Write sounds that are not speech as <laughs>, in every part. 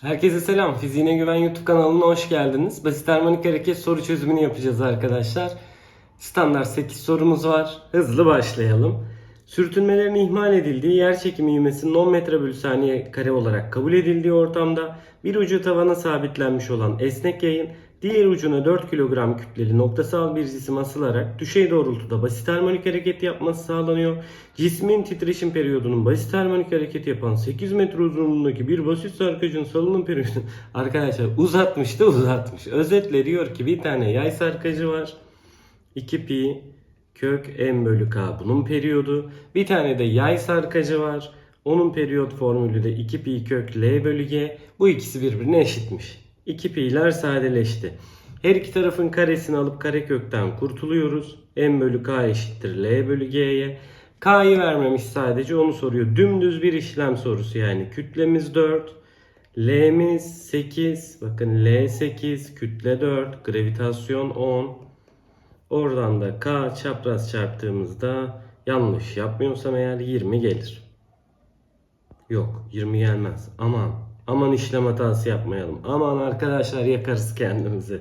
Herkese selam. Fiziğine Güven YouTube kanalına hoş geldiniz. Basit harmonik hareket soru çözümünü yapacağız arkadaşlar. Standart 8 sorumuz var. Hızlı başlayalım. Sürtünmelerin ihmal edildiği yer çekimi ivmesinin 10 metre bölü saniye kare olarak kabul edildiği ortamda bir ucu tavana sabitlenmiş olan esnek yayın diğer ucuna 4 kilogram kütleli noktasal bir cisim asılarak düşey doğrultuda basit harmonik hareket yapması sağlanıyor. Cismin titreşim periyodunun basit harmonik hareket yapan 8 metre uzunluğundaki bir basit sarkacın salınım periyodu <laughs> arkadaşlar uzatmış da uzatmış. Özetle diyor ki bir tane yay sarkacı var. 2 pi kök m bölü k bunun periyodu. Bir tane de yay sarkacı var. Onun periyot formülü de 2 pi kök l bölü g. Bu ikisi birbirine eşitmiş. 2 pi'ler sadeleşti. Her iki tarafın karesini alıp karekökten kurtuluyoruz. m bölü k eşittir l bölü g'ye. K'yı vermemiş sadece onu soruyor. Dümdüz bir işlem sorusu yani. Kütlemiz 4. L'miz 8. Bakın L 8. Kütle 4. Gravitasyon 10. Oradan da K çapraz çarptığımızda yanlış yapmıyorsam eğer 20 gelir. Yok 20 gelmez. Aman aman işlem hatası yapmayalım. Aman arkadaşlar yakarız kendimizi.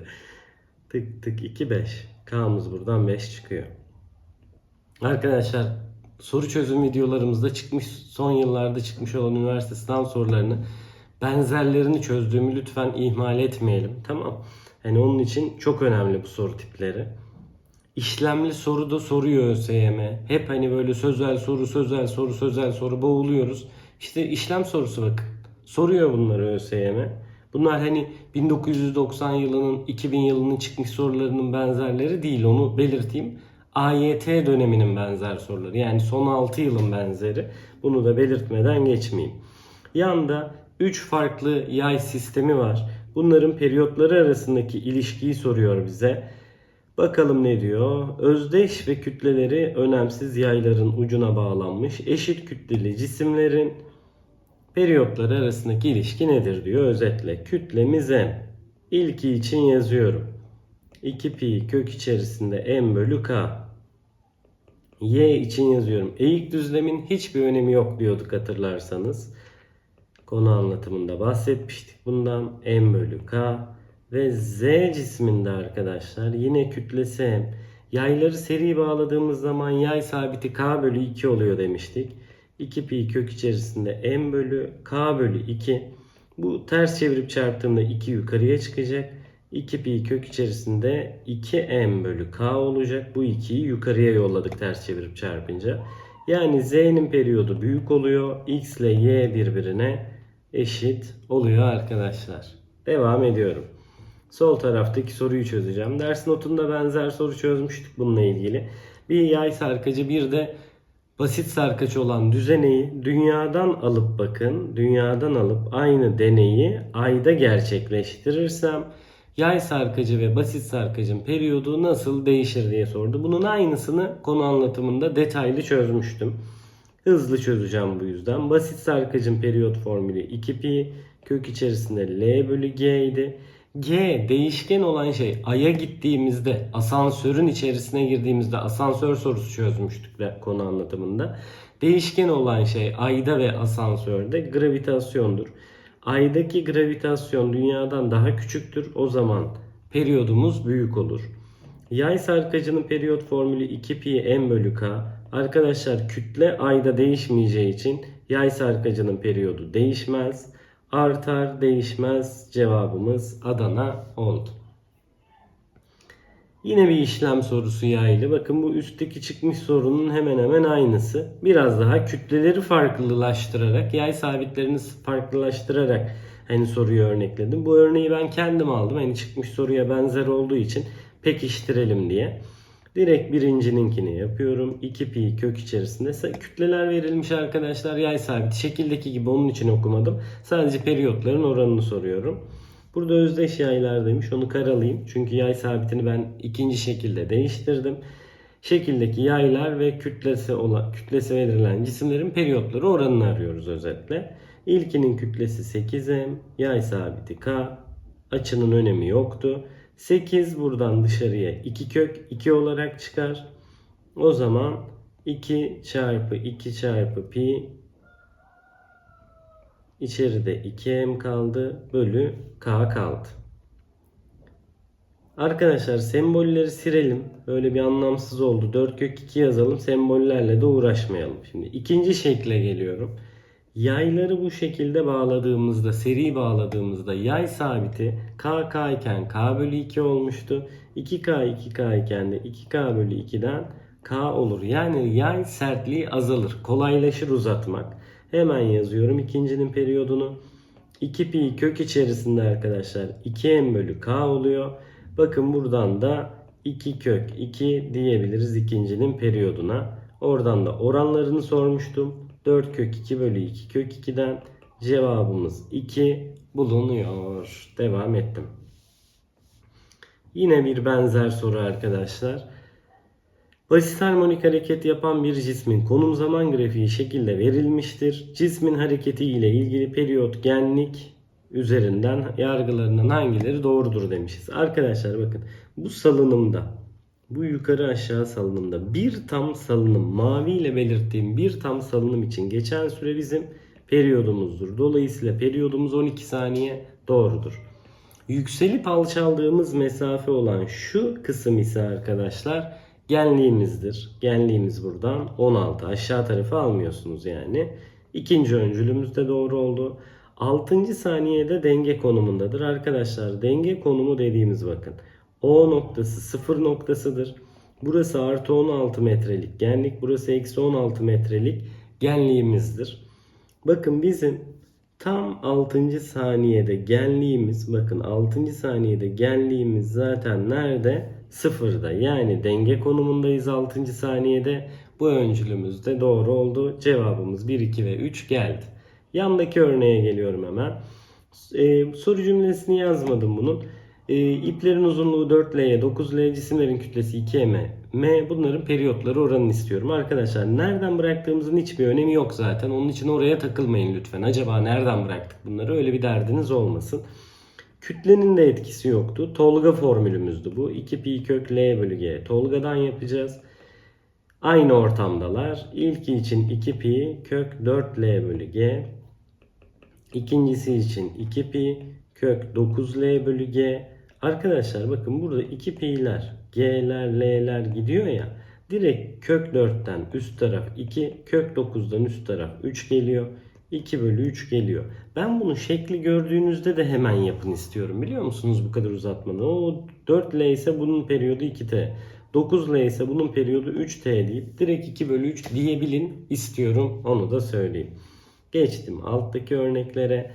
Tık tık 2 5. K'mız buradan 5 çıkıyor. Arkadaşlar soru çözüm videolarımızda çıkmış son yıllarda çıkmış olan üniversite sınav sorularını benzerlerini çözdüğümü lütfen ihmal etmeyelim. Tamam. Yani onun için çok önemli bu soru tipleri. İşlemli soru da soruyor ÖSYM. Hep hani böyle sözel soru, sözel soru, sözel soru boğuluyoruz. İşte işlem sorusu bakın. Soruyor bunları ÖSYM. Bunlar hani 1990 yılının, 2000 yılının çıkmış sorularının benzerleri değil onu belirteyim. AYT döneminin benzer soruları. Yani son 6 yılın benzeri. Bunu da belirtmeden geçmeyeyim. Yanda 3 farklı yay sistemi var. Bunların periyotları arasındaki ilişkiyi soruyor bize. Bakalım ne diyor? Özdeş ve kütleleri önemsiz yayların ucuna bağlanmış eşit kütleli cisimlerin periyotları arasındaki ilişki nedir diyor özetle. Kütlemiz m. İlki için yazıyorum. 2 pi kök içerisinde m bölü k. Y için yazıyorum. Eğik düzlemin hiçbir önemi yok diyorduk hatırlarsanız. Konu anlatımında bahsetmiştik bundan. M bölü K ve Z cisminde arkadaşlar yine kütlesi M. Yayları seri bağladığımız zaman yay sabiti K bölü 2 oluyor demiştik. 2 pi kök içerisinde M bölü K bölü 2. Bu ters çevirip çarptığımda 2 yukarıya çıkacak. 2 pi kök içerisinde 2m bölü k olacak. Bu 2'yi yukarıya yolladık ters çevirip çarpınca. Yani z'nin periyodu büyük oluyor. x ile y birbirine eşit oluyor arkadaşlar. Devam ediyorum. Sol taraftaki soruyu çözeceğim. Ders notunda benzer soru çözmüştük bununla ilgili. Bir yay sarkacı bir de basit sarkaç olan düzeneyi dünyadan alıp bakın. Dünyadan alıp aynı deneyi ayda gerçekleştirirsem yay sarkacı ve basit sarkacın periyodu nasıl değişir diye sordu. Bunun aynısını konu anlatımında detaylı çözmüştüm. Hızlı çözeceğim bu yüzden. Basit sarkacın periyot formülü 2 pi kök içerisinde L bölü G idi. G değişken olan şey Ay'a gittiğimizde asansörün içerisine girdiğimizde asansör sorusu çözmüştük de konu anlatımında. Değişken olan şey Ay'da ve asansörde gravitasyondur. Ay'daki gravitasyon dünyadan daha küçüktür. O zaman periyodumuz büyük olur. Yay sarkacının periyot formülü 2 pi m bölü k. Arkadaşlar kütle ayda değişmeyeceği için yay sarkacının periyodu değişmez. Artar değişmez cevabımız Adana oldu. Yine bir işlem sorusu yaylı. Bakın bu üstteki çıkmış sorunun hemen hemen aynısı. Biraz daha kütleleri farklılaştırarak, yay sabitlerini farklılaştırarak hani soruyu örnekledim. Bu örneği ben kendim aldım. Hani çıkmış soruya benzer olduğu için pekiştirelim diye. Direkt birincininkini yapıyorum. 2 pi kök içerisinde kütleler verilmiş arkadaşlar. Yay sabiti şekildeki gibi onun için okumadım. Sadece periyotların oranını soruyorum. Burada özdeş yaylar demiş. Onu karalayayım. Çünkü yay sabitini ben ikinci şekilde değiştirdim. Şekildeki yaylar ve kütlesi olan kütlesi verilen cisimlerin periyotları oranını arıyoruz özetle. İlkinin kütlesi 8m, yay sabiti k, açının önemi yoktu. 8 buradan dışarıya 2 kök 2 olarak çıkar. O zaman 2 çarpı 2 çarpı pi İçeride 2m kaldı. Bölü k kaldı. Arkadaşlar sembolleri silelim. Böyle bir anlamsız oldu. 4 kök 2 yazalım. Sembollerle de uğraşmayalım. Şimdi ikinci şekle geliyorum. Yayları bu şekilde bağladığımızda, seri bağladığımızda yay sabiti k k iken k bölü 2 olmuştu. 2k 2k iken de 2k bölü 2'den k olur. Yani yay sertliği azalır. Kolaylaşır uzatmak. Hemen yazıyorum ikincinin periyodunu. 2 pi kök içerisinde arkadaşlar 2m bölü k oluyor. Bakın buradan da 2 kök 2 diyebiliriz ikincinin periyoduna. Oradan da oranlarını sormuştum. 4 kök 2 bölü 2 kök 2'den cevabımız 2 bulunuyor. Devam ettim. Yine bir benzer soru arkadaşlar. Basit harmonik hareket yapan bir cismin konum zaman grafiği şekilde verilmiştir. Cismin hareketi ile ilgili periyot genlik üzerinden yargılarından hangileri doğrudur demişiz. Arkadaşlar bakın bu salınımda bu yukarı aşağı salınımda bir tam salınım mavi ile belirttiğim bir tam salınım için geçen süre bizim periyodumuzdur. Dolayısıyla periyodumuz 12 saniye doğrudur. Yükselip alçaldığımız mesafe olan şu kısım ise arkadaşlar genliğimizdir. Genliğimiz buradan 16. Aşağı tarafı almıyorsunuz yani. İkinci öncülümüz de doğru oldu. 6. saniyede denge konumundadır. Arkadaşlar denge konumu dediğimiz bakın. O noktası sıfır noktasıdır. Burası artı 16 metrelik genlik. Burası eksi 16 metrelik genliğimizdir. Bakın bizim tam 6. saniyede genliğimiz bakın 6. saniyede genliğimiz zaten nerede? Sıfırda. Yani denge konumundayız 6. saniyede. Bu öncülümüz de doğru oldu. Cevabımız 1, 2 ve 3 geldi. Yandaki örneğe geliyorum hemen. Ee, soru cümlesini yazmadım bunun. Ee, iplerin uzunluğu 4L'ye, 9L, cisimlerin kütlesi 2M. M bunların periyotları oranını istiyorum. Arkadaşlar nereden bıraktığımızın hiçbir önemi yok zaten. Onun için oraya takılmayın lütfen. Acaba nereden bıraktık bunları? Öyle bir derdiniz olmasın. Kütlenin de etkisi yoktu. Tolga formülümüzdü bu. 2 pi kök L bölü G. Tolga'dan yapacağız. Aynı ortamdalar. İlki için 2 pi kök 4L bölü G. İkincisi için 2 pi kök 9L bölü G. Arkadaşlar bakın burada 2 pi'ler, G'ler, L'ler gidiyor ya. Direkt kök 4'ten üst taraf 2, kök 9'dan üst taraf 3 geliyor. 2 bölü 3 geliyor. Ben bunu şekli gördüğünüzde de hemen yapın istiyorum. Biliyor musunuz bu kadar uzatmadan? O 4L ise bunun periyodu 2T. 9L ise bunun periyodu 3T deyip direkt 2 bölü 3 diyebilin istiyorum. Onu da söyleyeyim. Geçtim alttaki örneklere.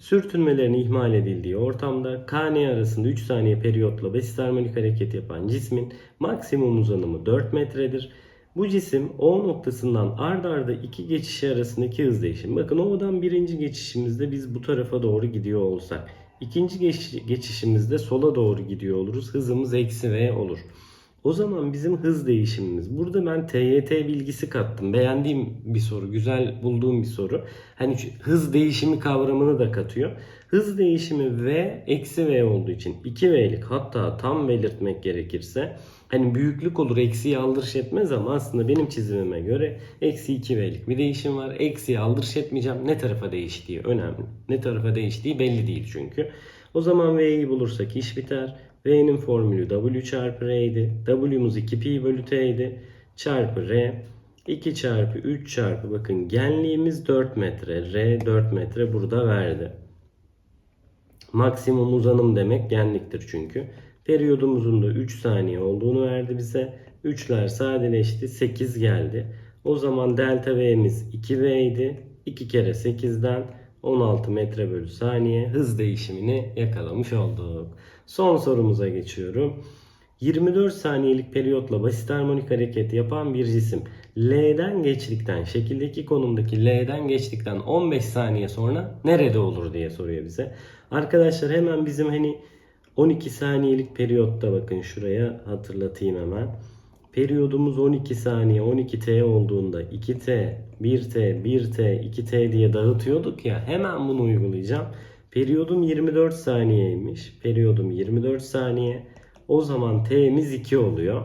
Sürtünmelerin ihmal edildiği ortamda KN arasında 3 saniye periyotla basit harmonik hareket yapan cismin maksimum uzanımı 4 metredir. Bu cisim O noktasından ard arda iki geçişi arasındaki hız değişimi. Bakın O'dan birinci geçişimizde biz bu tarafa doğru gidiyor olsak. ikinci geç- geçişimizde sola doğru gidiyor oluruz. Hızımız eksi V olur. O zaman bizim hız değişimimiz. Burada ben TYT bilgisi kattım. Beğendiğim bir soru, güzel bulduğum bir soru. Hani hız değişimi kavramını da katıyor. Hız değişimi V eksi V olduğu için 2V'lik hatta tam belirtmek gerekirse hani büyüklük olur eksiği aldırış etmez ama aslında benim çizimime göre eksi 2V'lik bir değişim var. Eksiği aldırış etmeyeceğim. Ne tarafa değiştiği önemli. Ne tarafa değiştiği belli değil çünkü. O zaman V'yi bulursak iş biter. V'nin formülü W çarpı R'ydi. W'muz 2 pi bölü T'ydi. Çarpı R. 2 çarpı 3 çarpı bakın genliğimiz 4 metre. R 4 metre burada verdi. Maksimum uzanım demek genliktir çünkü. Periyodumuzun da 3 saniye olduğunu verdi bize. 3'ler sadeleşti. 8 geldi. O zaman delta V'miz 2V idi. 2 kere 8'den 16 metre bölü saniye hız değişimini yakalamış olduk. Son sorumuza geçiyorum. 24 saniyelik periyotla basit harmonik hareket yapan bir cisim L'den geçtikten, şekildeki konumdaki L'den geçtikten 15 saniye sonra nerede olur diye soruyor bize. Arkadaşlar hemen bizim hani 12 saniyelik periyotta bakın şuraya hatırlatayım hemen. Periyodumuz 12 saniye 12T olduğunda 2T, 1T, 1T, 2T diye dağıtıyorduk ya hemen bunu uygulayacağım. Periyodum 24 saniyeymiş. Periyodum 24 saniye. O zaman T'miz 2 oluyor.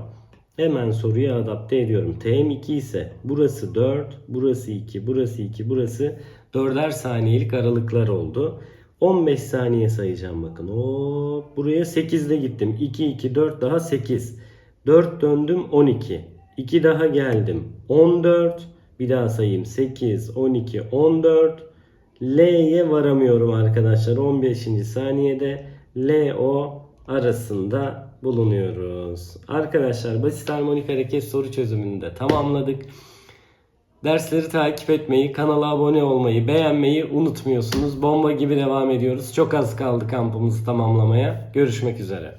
Hemen soruya adapte ediyorum. Tm2 ise burası 4, burası 2, burası 2, burası 4'er saniyelik aralıklar oldu. 15 saniye sayacağım bakın. Hop, buraya 8'de gittim. 2, 2, 4 daha 8. 4 döndüm 12. 2 daha geldim. 14. Bir daha sayayım. 8, 12, 14. L'ye varamıyorum arkadaşlar. 15. saniyede LO arasında bulunuyoruz. Arkadaşlar basit harmonik hareket soru çözümünü de tamamladık. Dersleri takip etmeyi, kanala abone olmayı, beğenmeyi unutmuyorsunuz. Bomba gibi devam ediyoruz. Çok az kaldı kampımızı tamamlamaya. Görüşmek üzere.